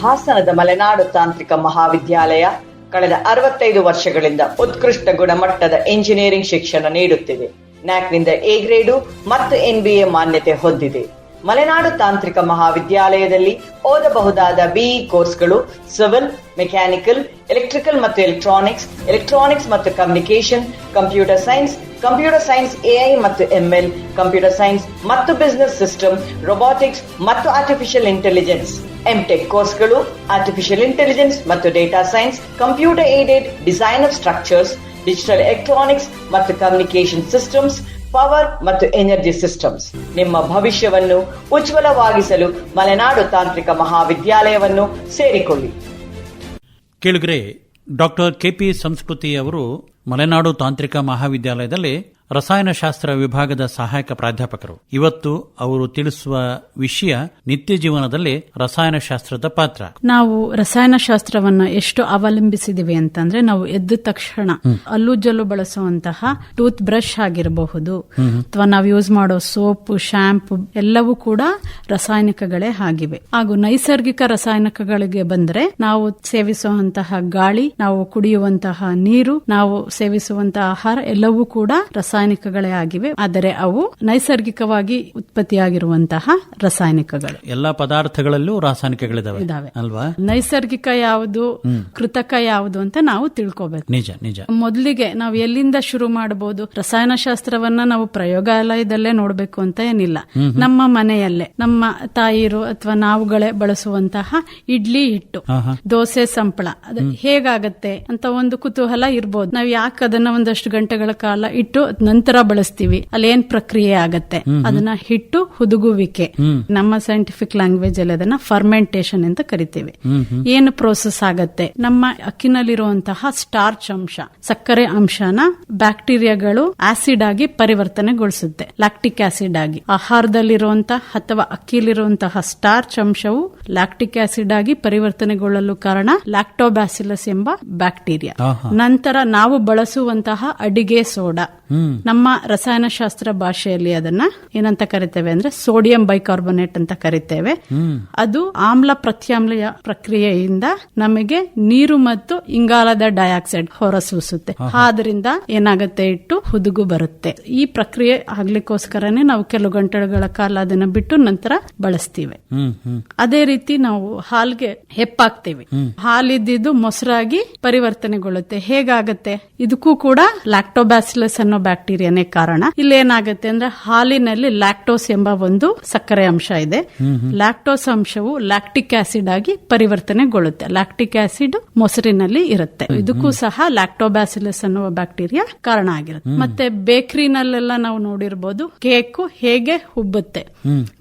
ಹಾಸನದ ಮಲೆನಾಡು ತಾಂತ್ರಿಕ ಮಹಾವಿದ್ಯಾಲಯ ಕಳೆದ ಅರವತ್ತೈದು ವರ್ಷಗಳಿಂದ ಉತ್ಕೃಷ್ಟ ಗುಣಮಟ್ಟದ ಇಂಜಿನಿಯರಿಂಗ್ ಶಿಕ್ಷಣ ನೀಡುತ್ತಿದೆ. ನ್ಯಾಕ್ನಿಂದ ಎ ಗ್ರೇಡು ಮತ್ತು ಎನ್ಬಿಎ ಮಾನ್ಯತೆ ಹೊಂದಿದೆ. ಮಲೆನಾಡು ತಾಂತ್ರಿಕ ಮಹಾವಿದ್ಯಾಲಯದಲ್ಲಿ ಓದಬಹುದಾದ ಬಿಇ ಕೋರ್ಸ್ಗಳು ಸಿವಿಲ್, ಮೆಕ್ಯಾನಿಕಲ್, ಎಲೆಕ್ಟ್ರಿಕಲ್ ಮತ್ತು ಎಲೆಕ್ಟ್ರಾನಿಕ್ಸ್ ಎಲೆಕ್ಟ್ರಾನಿಕ್ಸ್ ಮತ್ತು communication computer science computer science AI ಮತ್ತು ಎಂಎಲ್ ಕಂಪ್ಯೂಟರ್ ಸೈನ್ಸ್ ಮತ್ತು ಬಿಸ್ನೆಸ್ ಸಿಸ್ಟಮ್ ರೊಬೋಟಿಕ್ಸ್ ಮತ್ತು ಆರ್ಟಿಫಿಷಿಯಲ್ ಇಂಟೆಲಿಜೆನ್ಸ್ ಎಂಟೆಕ್ ಕೋರ್ಸ್ಗಳು ಆರ್ಟಿಫಿಷಿಯಲ್ ಇಂಟೆಲಿಜೆನ್ಸ್ ಮತ್ತು data science computer aided design of structures digital electronics ಮತ್ತು communication systems power ಮತ್ತು energy systems ನಿಮ್ಮ ಭವಿಷ್ಯವನ್ನು ಉಜ್ವಲವಾಗಿಸಲು ಮಲೆನಾಡು ತಾಂತ್ರಿಕ ಮಹಾವಿದ್ಯಾಲಯವನ್ನು ಸೇರಿಕೊಳ್ಳಿ. ಕೇಳುಗರೆ, ಡಾಕ್ಟರ್ ಕೆಪಿ ಸಂಸ್ಕೃತಿ ಅವರು ಮಲೆನಾಡು ತಾಂತ್ರಿಕ ಮಹಾವಿದ್ಯಾಲಯದಲ್ಲಿ ರಸಾಯನಶಾಸ್ತ್ರ ವಿಭಾಗದ ಸಹಾಯಕ ಪ್ರಾಧ್ಯಾಪಕರು. ಇವತ್ತು ಅವರು ತಿಳಿಸುವ ವಿಷಯ ನಿತ್ಯ ಜೀವನದಲ್ಲಿ ರಸಾಯನಶಾಸ್ತ್ರದ ಪಾತ್ರ. ನಾವು ರಸಾಯನಶಾಸ್ತ್ರವನ್ನು ಎಷ್ಟು ಅವಲಂಬಿಸಿದಿವಿ ಅಂತಂದ್ರೆ ನಾವು ಎದ್ದ ತಕ್ಷಣ ಅಲ್ಲು ಜಲ್ಲು ಬಳಸುವಂತಹ ಟೂತ್ ಬ್ರಷ್ ಆಗಿರಬಹುದು ಅಥವಾ ನಾವು ಯೂಸ್ ಮಾಡೋ ಸೋಪ್ ಶಾಂಪು ಎಲ್ಲವೂ ಕೂಡ ರಾಸಾಯನಿಕಗಳೇ ಆಗಿವೆ. ಹಾಗೂ ನೈಸರ್ಗಿಕ ರಾಸಾಯನಿಕಗಳಿಗೆ ಬಂದ್ರೆ ನಾವು ಸೇವಿಸುವಂತಹ ಗಾಳಿ ನಾವು ಕುಡಿಯುವಂತಹ ನೀರು ನಾವು ಸೇವಿಸುವಂತಹ ಆಹಾರ ಎಲ್ಲವೂ ಕೂಡ ರಾಸಾಯನಿಕಗಳೇ ಆಗಿವೆ ಆದರೆ ಅವು ನೈಸರ್ಗಿಕವಾಗಿ ಉತ್ಪತ್ತಿಯಾಗಿರುವಂತಹ ರಾಸಾಯನಿಕಗಳು. ಎಲ್ಲಾ ಪದಾರ್ಥಗಳಲ್ಲೂ ರಾಸಾಯನಿಕಗಳಿದಾವೆ. ಅಲ್ವಾ? ನೈಸರ್ಗಿಕ ಯಾವುದು ಕೃತಕ ಯಾವುದು ಅಂತ ನಾವು ತಿಳ್ಕೋಬೇಕು. ನಿಜ ನಿಜ. ಮೊದಲಿಗೆ ನಾವು ಎಲ್ಲಿಂದ ಶುರು ಮಾಡಬಹುದು? ರಸಾಯನಶಾಸ್ತ್ರವನ್ನ ನಾವು ಪ್ರಯೋಗಾಲಯದಲ್ಲೇ ನೋಡ್ಬೇಕು ಅಂತ ಏನಿಲ್ಲ. ನಮ್ಮ ಮನೆಯಲ್ಲೇ ನಮ್ಮ ತಾಯಿರು ಅಥವಾ ನಾವುಗಳೇ ಬಳಸುವಂತಹ ಇಡ್ಲಿ ಹಿಟ್ಟು ದೋಸೆ ಸಂಪಳ ಅದು ಹೇಗಾಗತ್ತೆ ಅಂತ ಒಂದು ಕುತೂಹಲ ಇರ್ಬೋದು. ನಾವು ಯಾಕೆ ಅದನ್ನ ಒಂದಷ್ಟು ಗಂಟೆಗಳ ಕಾಲ ಇಟ್ಟು ನಂತರ ಬಳಸ್ತೀವಿ. ಅಲ್ಲಿ ಏನ್ ಪ್ರಕ್ರಿಯೆ ಆಗತ್ತೆ. ಅದನ್ನ ಹಿಟ್ಟು ಹುದುಗುವಿಕೆ. ನಮ್ಮ ಸೈಂಟಿಫಿಕ್ ಲ್ಯಾಂಗ್ವೇಜ್ ಅಲ್ಲಿ ಅದನ್ನ ಫರ್ಮೆಂಟೇಶನ್ ಅಂತ ಕರಿತೀವಿ. ಏನು ಪ್ರೋಸೆಸ್ ಆಗತ್ತೆ? ನಮ್ಮ ಅಕ್ಕಿನಲ್ಲಿರುವಂತಹ ಸ್ಟಾರ್ಚ್ ಅಂಶ ಸಕ್ಕರೆ ಅಂಶನ ಬ್ಯಾಕ್ಟೀರಿಯಾಗಳು ಆಸಿಡ್ ಆಗಿ ಪರಿವರ್ತನೆಗೊಳಿಸುತ್ತೆ. ಲ್ಯಾಕ್ಟಿಕ್ ಆಸಿಡ್ ಆಗಿ. ಆಹಾರದಲ್ಲಿರುವಂತಹ ಅಥವಾ ಅಕ್ಕಿಲಿರುವಂತಹ ಸ್ಟಾರ್ಚ್ ಅಂಶವು ಲ್ಯಾಕ್ಟಿಕ್ ಆಸಿಡ್ ಆಗಿ ಪರಿವರ್ತನೆಗೊಳ್ಳಲು ಕಾರಣ ಲ್ಯಾಕ್ಟೋಬ್ಯಾಸಿಲಸ್ ಎಂಬ ಬ್ಯಾಕ್ಟೀರಿಯಾ ನಂತರ ನಾವು ಬಳಸುವಂತಹ ಅಡಿಗೆ ಸೋಡಾ. ನಮ್ಮ ರಸಾಯನಶಾಸ್ತ್ರ ಭಾಷೆಯಲ್ಲಿ ಅದನ್ನ ಏನಂತ ಕರಿತೇವೆ ಅಂದ್ರೆ ಸೋಡಿಯಂ ಬೈಕಾರ್ಬೊನೇಟ್ ಅಂತ ಕರಿತೇವೆ. ಅದು ಆಮ್ಲ ಪ್ರತ್ಯಾಮ್ಲ ಪ್ರಕ್ರಿಯೆಯಿಂದ ನಮಗೆ ನೀರು ಮತ್ತು ಇಂಗಾಲದ ಡೈಆಕ್ಸೈಡ್ ಹೊರಸೂಸುತ್ತೆ. ಆದ್ರಿಂದ ಏನಾಗುತ್ತೆ? ಇಟ್ಟು ಹುದುಗು ಬರುತ್ತೆ. ಈ ಪ್ರಕ್ರಿಯೆ ಆಗ್ಲಿಕ್ಕೋಸ್ಕರನೇ ನಾವು ಕೆಲವು ಗಂಟೆಗಳ ಕಾಲ ಅದನ್ನ ಬಿಟ್ಟು ನಂತರ ಬಳಸ್ತೀವಿ. ಅದೇ ರೀತಿ ನಾವು ಹಾಲ್ಗೆ ಹೆಪ್ಪಾಕ್ತೀವಿ. ಹಾಲಿದ್ದು ಮೊಸರಾಗಿ ಪರಿವರ್ತನೆಗೊಳ್ಳುತ್ತೆ. ಹೇಗಾಗತ್ತೆ? ಇದಕ್ಕೂ ಕೂಡ ಲ್ಯಾಕ್ಟೋಬ್ಯಾಸಿಲಸ್ ಅನ್ನೋ ಬ್ಯಾಕ್ಟೀರಿಯಾನೇ ಕಾರಣ. ಇಲ್ಲಿ ಏನಾಗುತ್ತೆ ಅಂದ್ರೆ ಹಾಲಿನಲ್ಲಿ ಲ್ಯಾಕ್ಟೋಸ್ ಎಂಬ ಒಂದು ಸಕ್ಕರೆ ಅಂಶ ಇದೆ. ಲ್ಯಾಕ್ಟೋಸ್ ಅಂಶವು ಲ್ಯಾಕ್ಟಿಕ್ ಆಸಿಡ್ ಆಗಿ ಪರಿವರ್ತನೆಗೊಳ್ಳುತ್ತೆ. ಲ್ಯಾಕ್ಟಿಕ್ ಆಸಿಡ್ ಮೊಸರಿನಲ್ಲಿ ಇರುತ್ತೆ. ಇದಕ್ಕೂ ಸಹ ಲ್ಯಾಕ್ಟೋಬ್ಯಾಸಿಲಸ್ ಅನ್ನುವ ಬ್ಯಾಕ್ಟೀರಿಯಾ ಕಾರಣ ಆಗಿರುತ್ತೆ. ಮತ್ತೆ ಬೇಕರಿನಲ್ಲೆಲ್ಲ ನಾವು ನೋಡಿರ್ಬೋದು, ಕೇಕ್ ಹೇಗೆ ಹುಬ್ಬುತ್ತೆ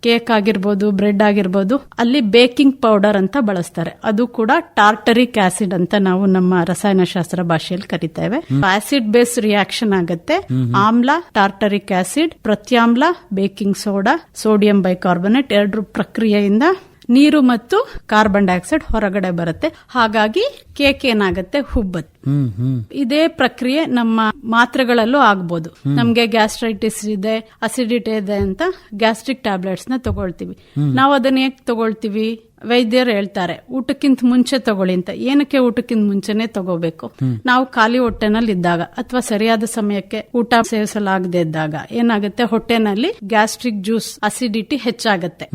ಕೇಕ್ ಆಗಿರ್ಬೋದು, ಬ್ರೆಡ್ ಆಗಿರ್ಬೋದು, ಅಲ್ಲಿ ಬೇಕಿಂಗ್ ಪೌಡರ್ ಅಂತ ಬಳಸ್ತಾರೆ. ಅದು ಕೂಡ ಟಾರ್ಟರಿಕ್ ಆಸಿಡ್ ಅಂತ ನಾವು ನಮ್ಮ ರಸಾಯನಶಾಸ್ತ್ರ ಭಾಷೆಯಲ್ಲಿ ಕರಿತೇವೆ. ಆಸಿಡ್ ಬೇಸ್ ರಿಯಾಕ್ಷನ್ ಆಗತ್ತೆ. ಆಮ್ಲ ಟಾರ್ಟರಿಕ್ ಆಸಿಡ್ ಪ್ರತ್ಯಾಮ್ಲ ಬೇಕಿಂಗ್ ಸೋಡಾ ಸೋಡಿಯಂ ಬೈಕಾರ್ಬೊನೇಟ್ ಎರಡು ಪ್ರಕ್ರಿಯೆಯಿಂದ ನೀರು ಮತ್ತು ಕಾರ್ಬನ್ ಡೈಆಕ್ಸೈಡ್ ಹೊರಗಡೆ ಬರುತ್ತೆ. ಹಾಗಾಗಿ ಕೇಕ್ ಏನಾಗುತ್ತೆ? ಹುಬ್ಬತ್ ಇದೇ ಪ್ರಕ್ರಿಯೆ ನಮ್ಮ ಮಾತ್ರೆಗಳಲ್ಲೂ ಆಗ್ಬೋದು. ನಮ್ಗೆ ಗ್ಯಾಸ್ಟ್ರೈಟಿಸ್ ಇದೆ ಅಸಿಡಿಟಿ ಇದೆ ಅಂತ ಗ್ಯಾಸ್ಟ್ರಿಕ್ ಟ್ಯಾಬ್ಲೆಟ್ಸ್ನ ತಗೊಳ್ತೀವಿ. ನಾವು ಅದನ್ನ ಹೇಗ್ ತಗೊಳ್ತೀವಿ? ವೈದ್ಯರು ಹೇಳ್ತಾರೆ ಊಟಕ್ಕಿಂತ ಮುಂಚೆ ತಗೊಳ್ಳಿ ಅಂತ. ಏನಕ್ಕೆ ಊಟಕ್ಕಿಂತ ಮುಂಚೆನೆ ತಗೋಬೇಕು? ನಾವು ಖಾಲಿ ಹೊಟ್ಟೆನಲ್ಲಿ ಇದ್ದಾಗ ಅಥವಾ ಸರಿಯಾದ ಸಮಯಕ್ಕೆ ಊಟ ಸೇವಿಸಲಾಗದೆ ಇದ್ದಾಗ ಏನಾಗುತ್ತೆ? ಹೊಟ್ಟೆನಲ್ಲಿ ಗ್ಯಾಸ್ಟ್ರಿಕ್ ಜ್ಯೂಸ್ ಅಸಿಡಿಟಿ ಹೆಚ್ಚಾಗತ್ತೆ.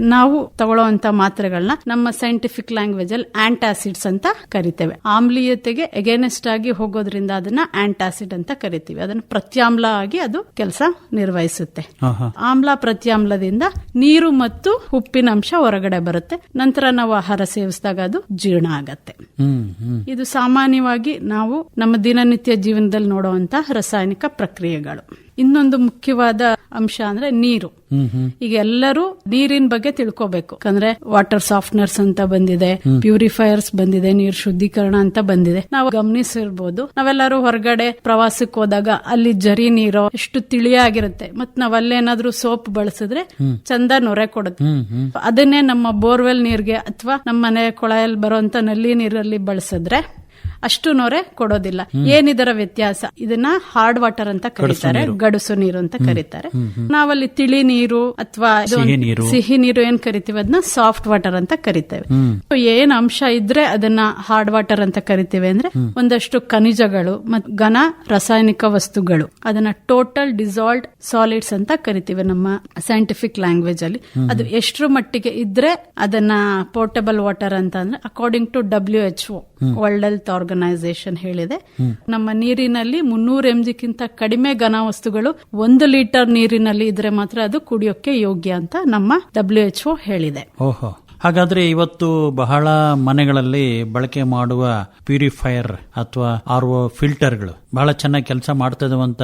ನಾವು ತಗೊಳ್ಳುವಂತ ಮಾತ್ರೆಗಳನ್ನ ನಮ್ಮ ಸೈಂಟಿಫಿಕ್ ಲ್ಯಾಂಗ್ವೇಜ್ ಅಲ್ಲಿ ಆಂಟಾಸಿಡ್ಸ್ ಅಂತ ಕರಿತೇವೆ. ಆಮ್ಲೀಯತೆಗೆ ಎಗೇನೆಸ್ಟ್ ಆಗಿ ಹೋಗೋದ್ರಿಂದ ಅದನ್ನ ಆಂಟಾಸಿಡ್ ಅಂತ ಕರಿತೀವಿ. ಅದನ್ನ ಪ್ರತ್ಯಾಮ್ಲ ಆಗಿ ಅದು ಕೆಲಸ ನಿರ್ವಹಿಸುತ್ತೆ. ಆಮ್ಲ ಪ್ರತ್ಯಾಮ್ಲದಿಂದ ನೀರು ಮತ್ತು ಉಪ್ಪಿನ ಅಂಶ ಹೊರಗಡೆ ಬರುತ್ತೆ. ನಂತರ ನಾವು ಆಹಾರ ಸೇವಿಸಿದಾಗ ಅದು ಜೀರ್ಣ ಆಗತ್ತೆ. ಇದು ಸಾಮಾನ್ಯವಾಗಿ ನಾವು ನಮ್ಮ ದಿನನಿತ್ಯ ಜೀವನದಲ್ಲಿ ನೋಡುವಂತಹ ರಾಸಾಯನಿಕ ಪ್ರಕ್ರಿಯೆಗಳು. ಇನ್ನೊಂದು ಮುಖ್ಯವಾದ ಅಂಶ ಅಂದ್ರೆ ನೀರು. ಈಗ ಎಲ್ಲರೂ ನೀರಿನ ಬಗ್ಗೆ ತಿಳ್ಕೋಬೇಕು. ಯಾಕಂದ್ರೆ ವಾಟರ್ ಸಾಫ್ಟ್ನರ್ಸ್ ಅಂತ ಬಂದಿದೆ ಪ್ಯೂರಿಫೈಯರ್ಸ್ ಬಂದಿದೆ ನೀರ್ ಶುದ್ಧೀಕರಣ ಅಂತ ಬಂದಿದೆ. ನಾವು ಗಮನಿಸಿರ್ಬೋದು ನಾವೆಲ್ಲರೂ ಹೊರಗಡೆ ಪ್ರವಾಸಕ್ಕೆ ಹೋದಾಗ ಅಲ್ಲಿ ಜರಿ ನೀರು ಎಷ್ಟು ತಿಳಿಯಾಗಿರುತ್ತೆ. ಮತ್ ನಾವ್ ಅಲ್ಲೇನಾದ್ರೂ ಸೋಪ್ ಬಳಸಿದ್ರೆ ಚಂದ ನೊರೆ ಕೊಡುತ್ತೆ. ಅದನ್ನೇ ನಮ್ಮ ಬೋರ್ವೆಲ್ ನೀರ್ಗೆ ಅಥವಾ ನಮ್ಮ ಮನೆ ಕೊಳಯಲ್ಲಿ ಬರುವಂತ ನಲ್ಲಿ ನೀರಲ್ಲಿ ಬಳಸಿದ್ರೆ ಅಷ್ಟು ನೊರೆ ಕೊಡೋದಿಲ್ಲ ಏನಿದರ ವ್ಯತ್ಯಾಸ? ಇದನ್ನ ಹಾರ್ಡ್ ವಾಟರ್ ಅಂತ ಕರೀತಾರೆ ಗಡುಸು ನೀರು ಅಂತ ಕರೀತಾರೆ. ನಾವಲ್ಲಿ ತಿಳಿ ನೀರು ಅಥವಾ ಸಿಹಿ ನೀರು. ಏನ್ ಕರಿತೀವಿ? ಅದನ್ನ ಸಾಫ್ಟ್ ವಾಟರ್ ಅಂತ ಕರಿತೇವೆ. ಏನ್ ಅಂಶ ಇದ್ರೆ ಅದನ್ನ ಹಾರ್ಡ್ ವಾಟರ್ ಅಂತ ಕರಿತೇವೆ ಅಂದ್ರೆ ಒಂದಷ್ಟು ಖನಿಜಗಳು ಮತ್ತು ಘನ ರಾಸಾಯನಿಕ ವಸ್ತುಗಳು. ಅದನ್ನ ಟೋಟಲ್ ಡಿಸಾಲ್ಡ್ ಸಾಲಿಡ್ಸ್ ಅಂತ ಕರಿತೀವಿ ನಮ್ಮ ಸೈಂಟಿಫಿಕ್ ಲ್ಯಾಂಗ್ವೇಜ್ ಅಲ್ಲಿ. ಅದು ಎಷ್ಟು ಮಟ್ಟಿಗೆ ಇದ್ರೆ ಅದನ್ನ ಪೋರ್ಟಬಲ್ ವಾಟರ್ ಅಂತ ಅಂದ್ರೆ according to W H O world health organisation ಹೇಳಿದೆ. ನಮ್ಮ ನೀರಿನಲ್ಲಿ ಮುನ್ನೂರ ಎಂ ಜಿಗಿಂತ ಕಡಿಮೆ ಘನ ವಸ್ತುಗಳು ಒಂದು ಲೀಟರ್ ನೀರಿನಲ್ಲಿ ಇದ್ರೆ ಮಾತ್ರ ಅದು ಕುಡಿಯೋಕೆ ಯೋಗ್ಯ ಅಂತ ನಮ್ಮ ಡಬ್ಲ್ಯೂ ಹೇಳಿದೆ. ಓಹೋ. ಹಾಗಾದ್ರೆ ಇವತ್ತು ಬಹಳ ಮನೆಗಳಲ್ಲಿ ಬಳಕೆ ಮಾಡುವ ಪ್ಯೂರಿಫೈಯರ್ ಅಥವಾ ಆರ್ ಒ ಫಿಲ್ಟರ್ಗಳು ಬಹಳ ಚೆನ್ನಾಗಿ ಕೆಲಸ ಮಾಡ್ತದವು ಅಂತ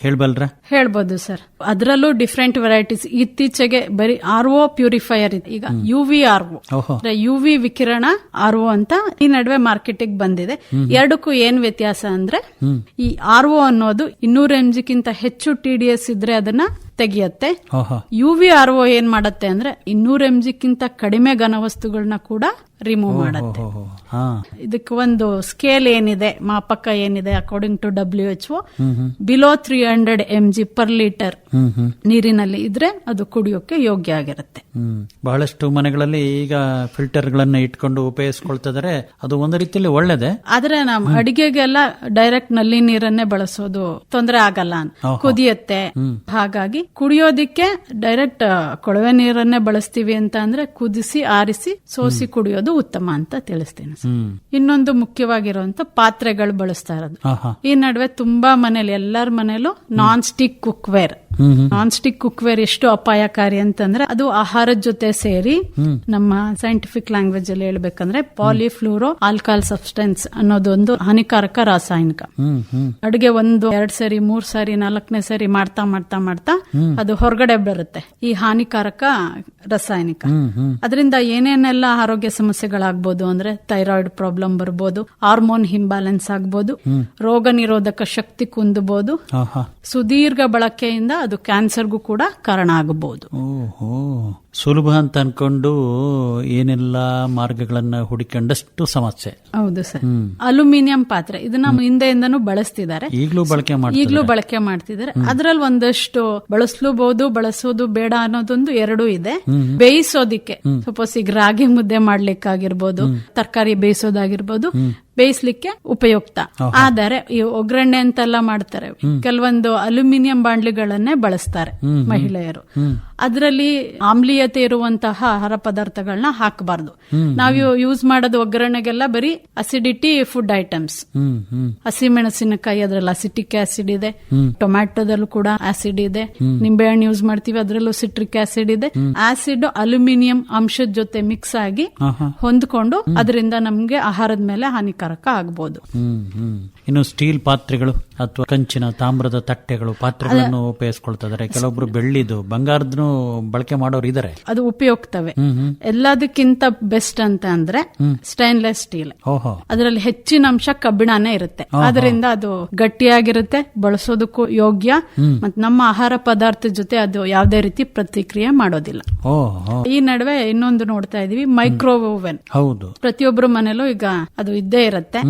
ಹೇಳ್ಬಲ್ರ? ಹೇಳ್ಬೋದು ಸರ್. ಅದರಲ್ಲೂ ಡಿಫ್ರೆಂಟ್ ವೆರೈಟೀಸ್ ಇತ್ತೀಚೆಗೆ ಬರೀ ಆರ್ ಒ ಪ್ಯೂರಿಫೈಯರ್ ಇದೆ. ಈಗ ಯು ವಿ ಆರ್ ಓಹೋ. ಯು ವಿ ವಿಕಿರಣ ಆರ್ ಒ ಅಂತ ಈ ನಡುವೆ ಮಾರ್ಕೆಟಿಗೆ ಬಂದಿದೆ. ಎರಡಕ್ಕೂ ಏನ್ ವ್ಯತ್ಯಾಸ ಅಂದ್ರೆ ಈ ಆರ್ ಒ ಅನ್ನೋದು ಇನ್ನೂರ ಎಂ ಜಿಗಿಂತ ಹೆಚ್ಚು ಟಿ ಡಿ ಎಸ್ ಇದ್ರೆ ಅದನ್ನ ತೆಗೆಯುತ್ತೆ. ಯು ವಿ ಆರ್ ಒ ಏನ್ ಮಾಡತ್ತೆ ಅಂದ್ರೆ ಇನ್ನೂರು ಎಂ ಜಿಕ್ಕಿಂತ ಕಡಿಮೆ ಘನವಸ್ತುಗಳನ್ನ ಕೂಡ ರಿಮೂವ್ ಮಾಡುತ್ತೆ. ಓಹೋ ಹಾ. ಇದಕ್ಕೆ ಒಂದು ಸ್ಕೇಲ್ ಏನಿದೆ ಮಾಪಕ ಏನಿದೆ according to W H below three hundred M G per litre ನೀರಿನಲ್ಲಿ ಇದ್ರೆ ಅದು ಕುಡಿಯೋಕೆ ಯೋಗ್ಯ ಆಗಿರುತ್ತೆ. ಬಹಳಷ್ಟು ಮನೆಗಳಲ್ಲಿ ಈಗ ಫಿಲ್ಟರ್ ಗಳನ್ನ ಇಟ್ಕೊಂಡು ಉಪಯೋಗಿಸ್ಕೊಳ್ತಿದ್ದಾರೆ ಅದು ಒಂದು ರೀತಿಯಲ್ಲಿ ಒಳ್ಳೇದೆ? ಆದ್ರೆ ನಾವು ಅಡಿಗೆಗೆಲ್ಲ ಡೈರೆಕ್ಟ್ನಲ್ಲಿ ನೀರನ್ನೇ ಬಳಸೋದು ತೊಂದರೆ ಆಗಲ್ಲ ಕುದಿಯತ್ತೆ. ಹಾಗಾಗಿ ಕುಡಿಯೋದಿಕ್ಕೆ ಡೈರೆಕ್ಟ್ ಕೊಳವೆ ನೀರನ್ನೇ ಬಳಸ್ತೀವಿ ಅಂತ ಅಂದ್ರೆ ಕುದಿಸಿ ಆರಿಸಿ ಸೋಸಿ ಕುಡಿಯೋದು ಉತ್ತಮ ಅಂತ ತಿಳಿಸ್ತೇನೆ. ಇನ್ನೊಂದು ಮುಖ್ಯವಾಗಿರುವಂತ ಪಾತ್ರೆಗಳು ಬಳಸ್ತಾ ಇರೋದು. ಈ ನಡುವೆ ತುಂಬಾ ಮನೇಲಿ ಎಲ್ಲರ ಮನೇಲೂ non stick cookware non stick cookware ಎಷ್ಟು ಅಪಾಯಕಾರಿ ಅಂತಂದ್ರೆ ಅದು ಆಹಾರದ ಜೊತೆ ಸೇರಿ ನಮ್ಮ ಸೈಂಟಿಫಿಕ್ ಲ್ಯಾಂಗ್ವೇಜ್ ಅಲ್ಲಿ ಹೇಳ್ಬೇಕಂದ್ರೆ ಪಾಲಿಫ್ಲೂರೋ ಆಲ್ಕಾಲ್ ಸಬ್ಸ್ಟೆನ್ಸ್ ಅನ್ನೋದೊಂದು ಹಾನಿಕಾರಕ ರಾಸಾಯನಿಕ. ಅಡುಗೆ ಒಂದು ಎರಡ್ ಸರಿ ಮೂರ್ ಸರಿ ನಾಲ್ಕನೇ ಸರಿ ಮಾಡ್ತಾ ಮಾಡ್ತಾ ಮಾಡ್ತಾ ಅದು ಹೊರಗಡೆ ಬರುತ್ತೆ ಈ ಹಾನಿಕಾರಕ ರಾಸಾಯನಿಕ. ಅದರಿಂದ ಏನೇನೆಲ್ಲ ಆರೋಗ್ಯ ಸಮಸ್ಯೆಗಳಾಗ್ಬೋದು ಅಂದ್ರೆ ಥೈರಾಯ್ಡ್ ಪ್ರಾಬ್ಲಮ್ ಬರ್ಬೋದು ಹಾರ್ಮೋನ್ ಹಿಂಬ್ಯಾಲೆನ್ಸ್ ಆಗ್ಬೋದು ರೋಗ ನಿರೋಧಕ ಶಕ್ತಿ ಕುಂದಬಹುದು ಸುದೀರ್ಘ ಬಳಕೆಯಿಂದ ಅದು ಕ್ಯಾನ್ಸರ್ಗೂ ಕೂಡ ಕಾರಣ ಆಗಬಹುದು ಸುಲಭ ಅಂತ ಅನ್ಕೊಂಡು ಏನೆಲ್ಲ ಮಾರ್ಗಗಳನ್ನ ಹುಡುಕೊಂಡಷ್ಟು ಸಮಸ್ಯೆ. ಹೌದು ಸರ್. ಅಲ್ಯೂಮಿನಿಯಂ ಪಾತ್ರೆ ಇದನ್ನ ಹಿಂದೆಯಿಂದನೂ ಬಳಸ್ತಿದ್ದಾರೆ. ಈಗಲೂ ಬಳಕೆ ಈಗಲೂ ಬಳಕೆ ಮಾಡ್ತಿದ್ದಾರೆ. ಅದ್ರಲ್ಲಿ ಒಂದಷ್ಟು ಬಳಸ್ಲೂಬಹುದು ಬಳಸೋದು ಬೇಡ ಅನ್ನೋದೊಂದು ಎರಡು ಇದೆ. ಬೇಯಿಸೋದಿಕ್ಕೆ. ಸಪೋಸ್ ಈಗ ರಾಗಿ ಮುದ್ದೆ ಮಾಡ್ಲಿಕ್ಕಾಗಿರ್ಬೋದು ತರಕಾರಿ ಬೇಯಿಸೋದಾಗಿರ್ಬೋದು ಬೇಯಿಸ್ಲಿಕ್ಕೆ ಉಪಯುಕ್ತ. ಆದರೆ ಈ ಒಗ್ಗರಣೆ ಅಂತೆಲ್ಲ ಮಾಡ್ತಾರೆ. ಕೆಲವೊಂದು ಅಲ್ಯೂಮಿನಿಯಂ ಬಾಂಡ್ಲಿಗಳನ್ನೇ ಬಳಸ್ತಾರೆ ಮಹಿಳೆಯರು. ಅದರಲ್ಲಿ ಆಮ್ಲೀಯತೆ ಇರುವಂತಹ ಆಹಾರ ಪದಾರ್ಥಗಳನ್ನ ಹಾಕಬಾರ್ದು. ನಾವು ಯೂಸ್ ಮಾಡೋದು ಒಗ್ಗರಣೆಗೆಲ್ಲ ಬರೀ ಅಸಿಡಿಟಿ ಫುಡ್ ಐಟಮ್ಸ್ ಹಸಿಮೆಣಸಿನಕಾಯಿ ಅದ್ರಲ್ಲಿ ಅಸಿಟಿಕ್ ಆಸಿಡ್ ಇದೆ. ಟೊಮ್ಯಾಟೋದಲ್ಲೂ ಕೂಡ ಆಸಿಡ್ ಇದೆ. ನಿಂಬೆಹಣ್ಣು ಯೂಸ್ ಮಾಡ್ತೀವಿ ಅದರಲ್ಲೂ ಸಿಟ್ರಿಕ್ ಆಸಿಡ್ ಇದೆ. ಆಸಿಡ್ ಅಲ್ಯೂಮಿನಿಯಂ ಅಂಶದ ಜೊತೆ ಮಿಕ್ಸ್ ಆಗಿ. ಹೊಂದ್ಕೊಂಡು ಅದರಿಂದ ನಮ್ಗೆ ಆಹಾರದ ಮೇಲೆ ಹಾನಿಕಾರಕ ಆಗ್ಬೋದು. ಇನ್ನು ಸ್ಟೀಲ್ ಪಾತ್ರೆಗಳು. ಅಥವಾ ಕಂಚಿನ ತಾಮ್ರದ ತಟ್ಟೆಗಳು ಪಾತ್ರೆಗಳನ್ನು ಉಪಯೋಗಿಸ್ಕೊಳ್ತಿದ್ದಾರೆ ಕೆಲವೊಬ್ರು ಬೆಳ್ಳಿದು ಬಂಗಾರದ್ನು ಬಳಕೆ ಮಾಡೋರು ಇದಾರೆ. ಅದು ಉಪಯೋಗ್ತವೆ. ಎಲ್ಲದಕ್ಕಿಂತ ಬೆಸ್ಟ್ ಅಂತ ಅಂದ್ರೆ ಸ್ಟೈನ್ಲೆಸ್ ಸ್ಟೀಲ್ ಅದರಲ್ಲಿ ಹೆಚ್ಚಿನ ಅಂಶ ಕಬ್ಬಿಣನೇ ಇರುತ್ತೆ. ಅದರಿಂದ ಅದು ಗಟ್ಟಿಯಾಗಿರುತ್ತೆ ಬಳಸೋದಕ್ಕೂ ಯೋಗ್ಯ. ಮತ್ ನಮ್ಮ ಆಹಾರ ಪದಾರ್ಥ ಜೊತೆ ಅದು ಯಾವುದೇ ರೀತಿ ಪ್ರತಿಕ್ರಿಯೆ ಮಾಡೋದಿಲ್ಲ. ಈ ನಡುವೆ ಇನ್ನೊಂದು ನೋಡ್ತಾ ಇದೀವಿ ಮೈಕ್ರೋ ಓವೆನ್ ಹೌದು. ಪ್ರತಿಯೊಬ್ಬರ ಮನೇಲೂ ಈಗ ಅದು ಇದ್ದೇ ಇರುತ್ತೆ.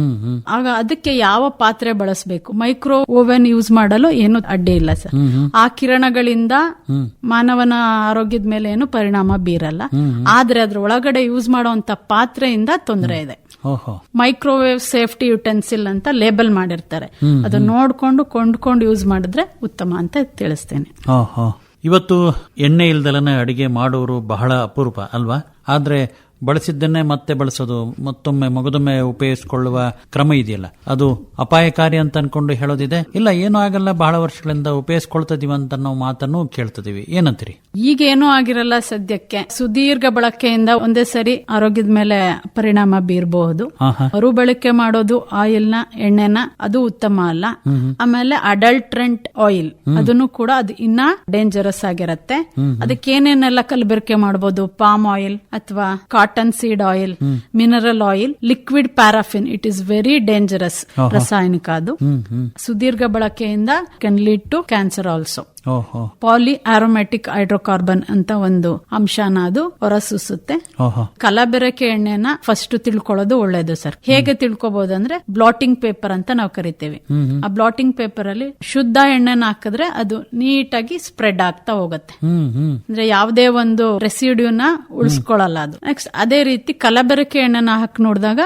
ಆಗ ಅದಕ್ಕೆ ಯಾವ ಪಾತ್ರೆ ಬಳಸಬೇಕು? ಮೈಕ್ರೋ ಓವೆನ್ ಯೂಸ್ ಮಾಡಲು ಏನು ಅಡ್ಡಿ ಇಲ್ಲ ಸರ್. ಆ ಕಿರಣಗಳಿಂದ ಮಾನವನ ಆರೋಗ್ಯದ ಮೇಲೆ ಏನು ಪರಿಣಾಮ ಬೀರಲ್ಲ. ಆದ್ರೆ ಅದ್ರ ಒಳಗಡೆ ಯೂಸ್ ಮಾಡುವಂತ ಪಾತ್ರೆಯಿಂದ ತೊಂದರೆ ಇದೆ. ಮೈಕ್ರೋವೇವ್ ಸೇಫ್ಟಿ ಯುಟೆನ್ಸಿಲ್ ಅಂತ ಲೇಬಲ್ ಮಾಡಿರ್ತಾರೆ. ಅದು ನೋಡ್ಕೊಂಡು ಕೊಂಡ್ಕೊಂಡು ಯೂಸ್ ಮಾಡಿದ್ರೆ ಉತ್ತಮ ಅಂತ ತಿಳಿಸ್ತೇನೆ. ಇವತ್ತು ಎಣ್ಣೆ ಇಲ್ದಲನ ಅಡಿಗೆ ಮಾಡೋರು ಬಹಳ ಅಪರೂಪ ಅಲ್ವಾ? ಆದ್ರೆ ಬಳಸಿದ್ದನ್ನೇ ಮತ್ತೆ ಬಳಸೋದು ಮತ್ತೊಮ್ಮೆ ಮಗದೊಮ್ಮೆ ಉಪಯೋಗಿಸಿಕೊಳ್ಳುವ ಕ್ರಮ ಇದೆಯಲ್ಲ? ಅದು ಅಪಾಯಕಾರಿ ಅಂತ ಅನ್ಕೊಂಡು ಹೇಳೋದಿದೆ? ಇಲ್ಲ ಏನೂ ಆಗಲ್ಲ ಬಹಳ ವರ್ಷಗಳಿಂದ ಉಪಯೋಗಿಸ್ಕೊಳ್ತಿದೀವಿ ಅಂತ ನಾವು ಮಾತನ್ನು ಕೇಳ್ತಿದೀವಿ. ಏನಂತೀರಿ? ಈಗೇನೂ ಆಗಿರಲ್ಲ ಸದ್ಯಕ್ಕೆ. ಸುದೀರ್ಘ ಬಳಕೆಯಿಂದ ಒಂದೇ ಸರಿ ಆರೋಗ್ಯದ ಮೇಲೆ ಪರಿಣಾಮ ಬೀರಬಹುದು. ಮರು ಬಳಕೆ ಮಾಡೋದು ಆಯಿಲ್ನ ಎಣ್ಣೆನ ಅದು ಉತ್ತಮ ಅಲ್ಲ. ಆಮೇಲೆ ಅಡಲ್ಟ್ರೆಂಟ್ ಆಯಿಲ್. ಅದನ್ನು ಕೂಡ ಅದು ಇನ್ನ ಡೇಂಜರಸ್ ಆಗಿರತ್ತೆ. ಅದಕ್ಕೆ ಏನೇನೆಲ್ಲ ಕಲಬೆರಕೆ ಮಾಡಬಹುದು ಪಾಮ್ ಆಯಿಲ್ ಅಥವಾ cotton seed oil mineral oil liquid paraffin it is very dangerous ರಾಸಾಯನಿಕ ಅದು ಸುದೀರ್ಘ ಬಳಕೆಯಿಂದ can lead to cancer also ಓಹೋ ಪಾಲಿ ಆರೋಮ್ಯಾಟಿಕ್ ಹೈಡ್ರೋಕಾರ್ಬನ್ ಅಂತ ಒಂದು ಅಂಶನ ಅದು ಹೊರಸೂಸುತ್ತೆ. ಕಲಬೆರಕೆ ಎಣ್ಣೆನ ಫಸ್ಟ್ ತಿಳ್ಕೊಳ್ಳೋದು ಒಳ್ಳೇದು ಸರ್. ಹೇಗೆ ತಿಳ್ಕೊಬಹುದು ಅಂದ್ರೆ ಬ್ಲಾಟಿಂಗ್ ಪೇಪರ್ ಅಂತ ನಾವು ಕರಿತೇವೆ. ಆ ಬ್ಲಾಟಿಂಗ್ ಪೇಪರ್ ಅಲ್ಲಿ ಶುದ್ಧ ಎಣ್ಣೆನ ಹಾಕಿದ್ರೆ ಅದು ನೀಟಾಗಿ ಸ್ಪ್ರೆಡ್ ಆಗ್ತಾ ಹೋಗುತ್ತೆ. ಅಂದ್ರೆ ಯಾವುದೇ ಒಂದು ರೆಸಿಡ್ಯೂನ ಉಳಿಸ್ಕೊಳ್ಳಲ್ಲ ಅದು. ನೆಕ್ಸ್ಟ್ ಅದೇ ರೀತಿ ಕಲಬೆರಕೆ ಎಣ್ಣೆನ ಹಾಕ್ ನೋಡಿದಾಗ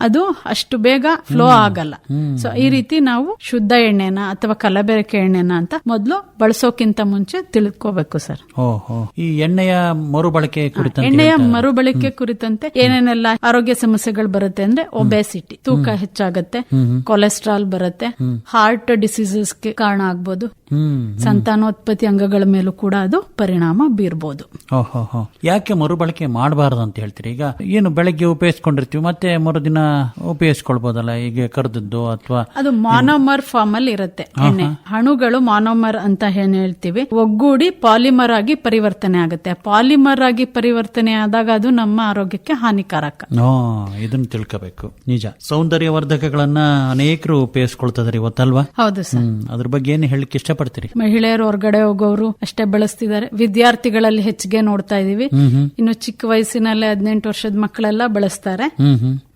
ಅದು ಅಷ್ಟು ಬೇಗ ಫ್ಲೋ ಆಗಲ್ಲ. ಸೊ ಈ ರೀತಿ ನಾವು ಶುದ್ಧ ಎಣ್ಣೆನ ಅಥವಾ ಕಲಬೆರಕೆ ಎಣ್ಣೆನ ಅಂತ ಮೊದಲು ಬಳಸೋಕ್ಕಿಂತ ಮುಂಚೆ ತಿಳ್ಕೋಬೇಕು ಸರ್. ಈ ಎಣ್ಣೆಯ ಮರುಬಳಕೆ ಕುರಿತಂತೆ ಎಣ್ಣೆಯ ಮರುಬಳಕೆ ಕುರಿತಂತೆ ಏನೇನೆಲ್ಲ ಆರೋಗ್ಯ ಸಮಸ್ಯೆಗಳು ಬರುತ್ತೆ ಅಂದ್ರೆ ಒಬೆಸಿಟಿ ತೂಕ ಹೆಚ್ಚಾಗತ್ತೆ ಕೊಲೆಸ್ಟ್ರಾಲ್ ಬರುತ್ತೆ ಹಾರ್ಟ್ ಡಿಸೀಸಸ್ ಕಾರಣ ಆಗ್ಬೋದು ಸಂತಾನೋತ್ಪತ್ತಿ ಅಂಗಗಳ ಮೇಲೂ ಕೂಡ ಅದು ಪರಿಣಾಮ ಬೀರ್ಬೋದು. ಯಾಕೆ ಮರುಬಳಕೆ ಮಾಡಬಾರದು ಅಂತ ಹೇಳ್ತೀರಿ? ಈಗ ಏನು ಬೆಳಗ್ಗೆ ಉಪಯೋಗಿಸ್ಕೊಂಡಿರ್ತೀವಿ ಮತ್ತೆ ಮರುದಿನ ಉಪಯೋಗಿಸ್ಕೊಳ್ಬೋದಲ್ಲ? ಈಗ ಕರೆದದ್ದು ಅಥವಾ ಅದು ಮಾನೋಮರ್ ಫಾರ್ಮ್ ಅಲ್ಲಿ ಇರುತ್ತೆ ಎಣ್ಣೆ. ಹಣುಗಳು ಮಾನೋಮರ್ ಅಂತ ಏನ್ ಹೇಳ್ತೀವಿ? ಒಗ್ಗೂಡಿ ಪಾಲಿಮರ್ ಆಗಿ ಪರಿವರ್ತನೆ ಆಗುತ್ತೆ. ಪಾಲಿಮರ್ ಆಗಿ ಪರಿವರ್ತನೆ ಆದಾಗ ಅದು ನಮ್ಮ ಆರೋಗ್ಯಕ್ಕೆ ಹಾನಿಕಾರಕ. ಇದನ್ನ ತಿಳ್ಕೋಬೇಕು. ನಿಜ. ಸೌಂದರ್ಯ ವರ್ಧಕಗಳನ್ನ ಅನೇಕರು ಉಪಯೋಗಿಸ್ಕೊಳ್ತದ್ರಿ ಇವತ್ತಲ್ವಾ? ಹೌದು ಸರ್. ಅದ್ರ ಬಗ್ಗೆ ಏನು ಹೇಳಕ್ ಇಷ್ಟಪಡ್ತೀರಿ? ಮಹಿಳೆಯರು ಹೊರಗಡೆ ಹೋಗೋರು ಅಷ್ಟೇ ಬಳಸ್ತಿದ್ದಾರೆ. ವಿದ್ಯಾರ್ಥಿಗಳಲ್ಲಿ ಹೆಚ್ಚಿಗೆ ನೋಡ್ತಾ ಇದೀವಿ. ಇನ್ನು ಚಿಕ್ಕ ವಯಸ್ಸಿನಲ್ಲೇ ಹದಿನೆಂಟು ವರ್ಷದ ಮಕ್ಕಳೆಲ್ಲ ಬಳಸ್ತಾರೆ.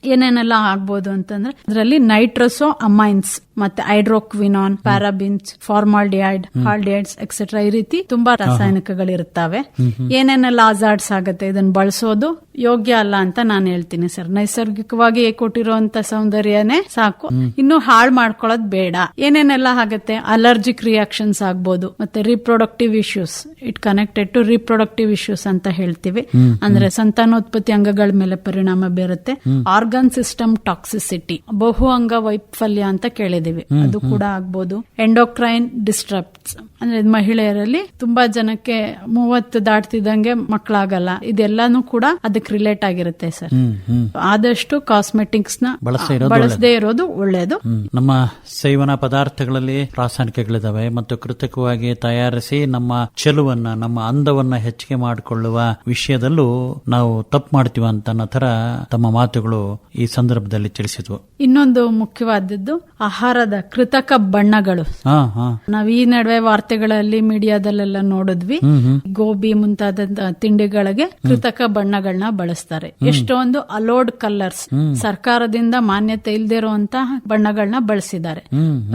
ಏನೇನೆಲ್ಲ ಆಗ್ಬೋದು ಅಂತಂದ್ರೆ ಅದರಲ್ಲಿ ನೈಟ್ರಸೋ ಅಮೈನ್ಸ್ ಮತ್ತೆ hydroquinone parabens formaldehyde aldehydes etcetera ಈ ರೀತಿ ತುಂಬಾ ರಾಸಾಯನಿಕಗಳಿರುತ್ತವೆ ಏನೇನೆಲ್ಲ ಆಜಾಡ್ಸ್ ಆಗುತ್ತೆ ಇದನ್ನ ಬಳಸೋದು? ಯೋಗ್ಯ ಅಲ್ಲ ಅಂತ ನಾನು ಹೇಳ್ತೀನಿ ಸರ್. ನೈಸರ್ಗಿಕವಾಗಿ ಕೊಟ್ಟಿರುವಂತ ಸೌಂದರ್ಯನೇ ಸಾಕು. ಇನ್ನು ಹಾಳು ಮಾಡ್ಕೊಳ್ಳೋದ್ ಬೇಡ. ಏನೇನೆಲ್ಲ ಆಗುತ್ತೆ? ಅಲರ್ಜಿಕ್ ರಿಯಾಕ್ಷನ್ಸ್ ಆಗ್ಬೋದು ಮತ್ತೆ reproductive issues it connected to reproductive issues ಅಂತ ಹೇಳ್ತೀವಿ. ಅಂದ್ರೆ ಸಂತಾನೋತ್ಪತ್ತಿ ಅಂಗಗಳ ಮೇಲೆ ಪರಿಣಾಮ ಬೀರುತ್ತೆ. ಆರ್ಗನ್ ಸಿಸ್ಟಮ್ ಟಾಕ್ಸಿಸಿಟಿ ಬಹು ಅಂಗ ವೈಫಲ್ಯ ಅಂತ ಕೇಳಿದೀವಿ ಅದು ಕೂಡ ಆಗ್ಬೋದು. ಎಂಡೋಕ್ರೈನ್ ಡಿಸ್ಟ್ರಪ್ಟ್ಸ್ ಅಂದ್ರೆ ಮಹಿಳೆಯರಲ್ಲಿ ತುಂಬಾ ಜನಕ್ಕೆ ಮೂವತ್ತು ದಾಟ್ತಿದಂಗೆ ಮಕ್ಕಳಾಗಲ್ಲ. ಇದೆಲ್ಲಾನು ಕೂಡ ಅದಕ್ಕೆ ರಿಲೇಟ್ ಆಗಿರುತ್ತೆ ಸರ್. ಆದಷ್ಟು ಕಾಸ್ಮೆಟಿಕ್ಸ್ನ ಬಳಸದೇ ಇರೋದು ಒಳ್ಳೇದು. ನಮ್ಮ ಸೇವನಾ ಪದಾರ್ಥಗಳಲ್ಲಿ ರಾಸಾಯನಿಕಗಳಿದಾವೆ ಮತ್ತು ಕೃತಕವಾಗಿ ತಯಾರಿಸಿ ನಮ್ಮ ಚೆಲುವನ್ನ ನಮ್ಮ ಅಂದವನ್ನ ಹೆಚ್ಚಿಗೆ ಮಾಡಿಕೊಳ್ಳುವ ವಿಷಯದಲ್ಲೂ ನಾವು ತಪ್ಪು ಮಾಡ್ತೀವಿ ಅಂತ ತರ ತಮ್ಮ ಮಾತುಗಳು ಈ ಸಂದರ್ಭದಲ್ಲಿ ತಿಳಿಸಿದ್ವು. ಇನ್ನೊಂದು ಮುಖ್ಯವಾದದ್ದು ಆಹಾರದ ಕೃತಕ ಬಣ್ಣಗಳು. ನಾವು ಈ ನಡುವೆ ವಾರ್ತೆಗಳಲ್ಲಿ ಮೀಡಿಯಾದಲ್ಲೆಲ್ಲ ನೋಡಿದ್ವಿ. ಗೋಬಿ ಮುಂತಾದ ತಿಂಡಿಗಳಿಗೆ ಕೃತಕ ಬಣ್ಣಗಳನ್ನ ಬಳಸ್ತಾರೆ. ಎಷ್ಟೊಂದು ಅಲೋಡ್ ಕಲರ್ಸ್ ಸರ್ಕಾರದಿಂದ ಮಾನ್ಯತೆ ಇಲ್ದೇ ಇರುವಂತ ಬಣ್ಣಗಳನ್ನ ಬಳಸಿದ್ದಾರೆ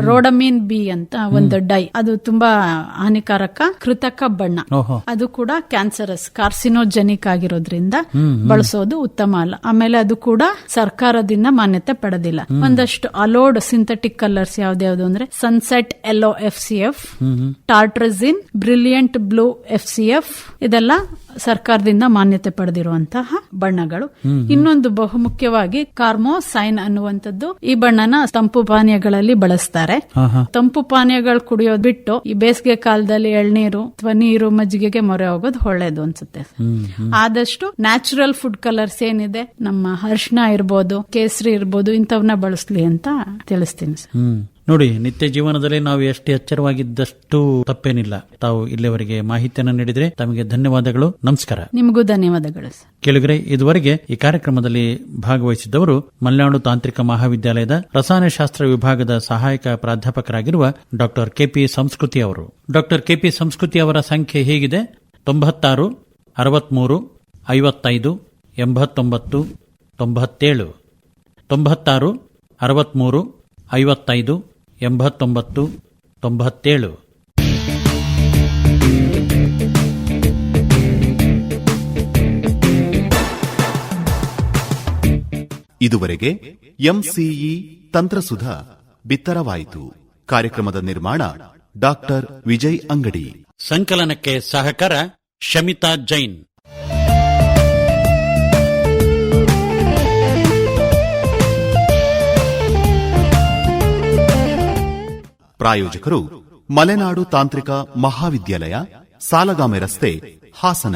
ರೋಡಮೀನ್ ಬಿ ಅಂತ ಒಂದು ಡೈ. ಅದು ತುಂಬಾ ಹಾನಿಕಾರಕ ಕೃತಕ ಬಣ್ಣ. ಅದು ಕೂಡ ಕ್ಯಾನ್ಸರಸ್ ಕಾರ್ಸಿನೋಜೆನಿಕ್ ಆಗಿರೋದ್ರಿಂದ ಬಳಸೋದು ಉತ್ತಮ ಅಲ್ಲ. ಆಮೇಲೆ ಅದು ಕೂಡ ಸರ್ಕಾರದಿಂದ ಮಾನ್ಯತೆ ಪಡೆದಿಲ್ಲ. ಒಂದಷ್ಟು ಅಲೋಡ್ ಸಿಂಥೆಟಿಕ್ ಕಲರ್ಸ್ ಯಾವ್ದ್ಯಾವ್ದು ಅಂದ್ರೆ sunset yellow F C F tartrazine brilliant blue F C F ಇದೆಲ್ಲ ಸರ್ಕಾರದಿಂದ ಮಾನ್ಯತೆ ಪಡೆದಿರುವಂತಹ ಬಣ್ಣಗಳು. ಇನ್ನೊಂದು ಬಹುಮುಖ್ಯವಾಗಿ ಕಾರ್ಮೋ ಸೈನ್ ಅನ್ನುವಂಥದ್ದು ಈ ಬಣ್ಣನ ತಂಪು ಪಾನೀಯಗಳಲ್ಲಿ ಬಳಸ್ತಾರೆ. ತಂಪು ಪಾನೀಯಗಳು ಕುಡಿಯೋದ್ ಬಿಟ್ಟು ಈ ಬೇಸಿಗೆ ಕಾಲದಲ್ಲಿ ಎಳ್ನೀರು ಅಥವಾ ನೀರು ಮಜ್ಜಿಗೆಗೆ ಮೊರೆ ಹೋಗೋದು ಒಳ್ಳೇದು ಅನ್ಸುತ್ತೆ. ಆದಷ್ಟು ನ್ಯಾಚುರಲ್ ಫುಡ್ ಕಲರ್ಸ್ ಏನಿದೆ ನಮ್ಮ ಹರ್ಷಣ ಇರ್ಬೋದು ಕೇಸರಿ ಇರ್ಬೋದು ಇಂಥವನ್ನ ಬಳಸ್ಲಿ ಅಂತ ತಿಳಿಸ್ತೀನಿ ಸರ್. ನೋಡಿ ನಿತ್ಯ ಜೀವನದಲ್ಲಿ ನಾವು ಎಷ್ಟು ಎಚ್ಚರವಾಗಿದ್ದಷ್ಟು ತಪ್ಪೇನಿಲ್ಲ. ತಾವು ಇಲ್ಲಿವರೆಗೆ ಮಾಹಿತಿಯನ್ನು ನೀಡಿದ್ರೆ ತಮಗೆ ಧನ್ಯವಾದಗಳು. ನಮಸ್ಕಾರ. ನಿಮಗೂ ಧನ್ಯವಾದಗಳು ಕೇಳಿದ್ರೆ ಇದುವರೆಗೆ ಈ ಕಾರ್ಯಕ್ರಮದಲ್ಲಿ ಭಾಗವಹಿಸಿದ್ದವರು ಮಲೆನಾಡು ತಾಂತ್ರಿಕ ಮಹಾವಿದ್ಯಾಲಯದ ರಸಾಯನಶಾಸ್ತ್ರ ವಿಭಾಗದ ಸಹಾಯಕ ಪ್ರಾಧ್ಯಾಪಕರಾಗಿರುವ ಡಾಕ್ಟರ್ ಕೆಪಿ ಸಂಸ್ಕೃತಿ ಅವರು. ಡಾಕ್ಟರ್ ಕೆಪಿ ಸಂಸ್ಕೃತಿ ಅವರ ಸಂಖ್ಯೆ ಹೀಗಿದೆ? ತೊಂಬತ್ತಾರು ಅರವತ್ಮೂರು ಐವತ್ತೈದು ಎಂಬತ್ತೊಂಬತ್ತು ತೊಂಬತ್ತೇಳು. ತೊಂಬತ್ತಾರು ಅರವತ್ಮೂರು ಐವತ್ತೈದು ಎಂಬತ್ತೊಂಬತ್ತು ತೊಂಬತ್ತೇಳು. ಇದುವರೆಗೆ ಎಂಸಿಇ ತಂತ್ರಸುಧ ಬಿತ್ತರವಾಯಿತು. ಕಾರ್ಯಕ್ರಮದ ನಿರ್ಮಾಣ ಡಾಕ್ಟರ್ ವಿಜಯ್ ಅಂಗಡಿ. ಸಂಕಲನಕ್ಕೆ ಸಹಕಾರ ಶಮಿತಾ ಜೈನ್. ಪ್ರಾಯೋಜಕರು ಮಲೆನಾಡು ತಾಂತ್ರಿಕ ಮಹಾವಿದ್ಯಾಲಯ ಸಾಲಗಾಮೆ ರಸ್ತೆ ಹಾಸನ.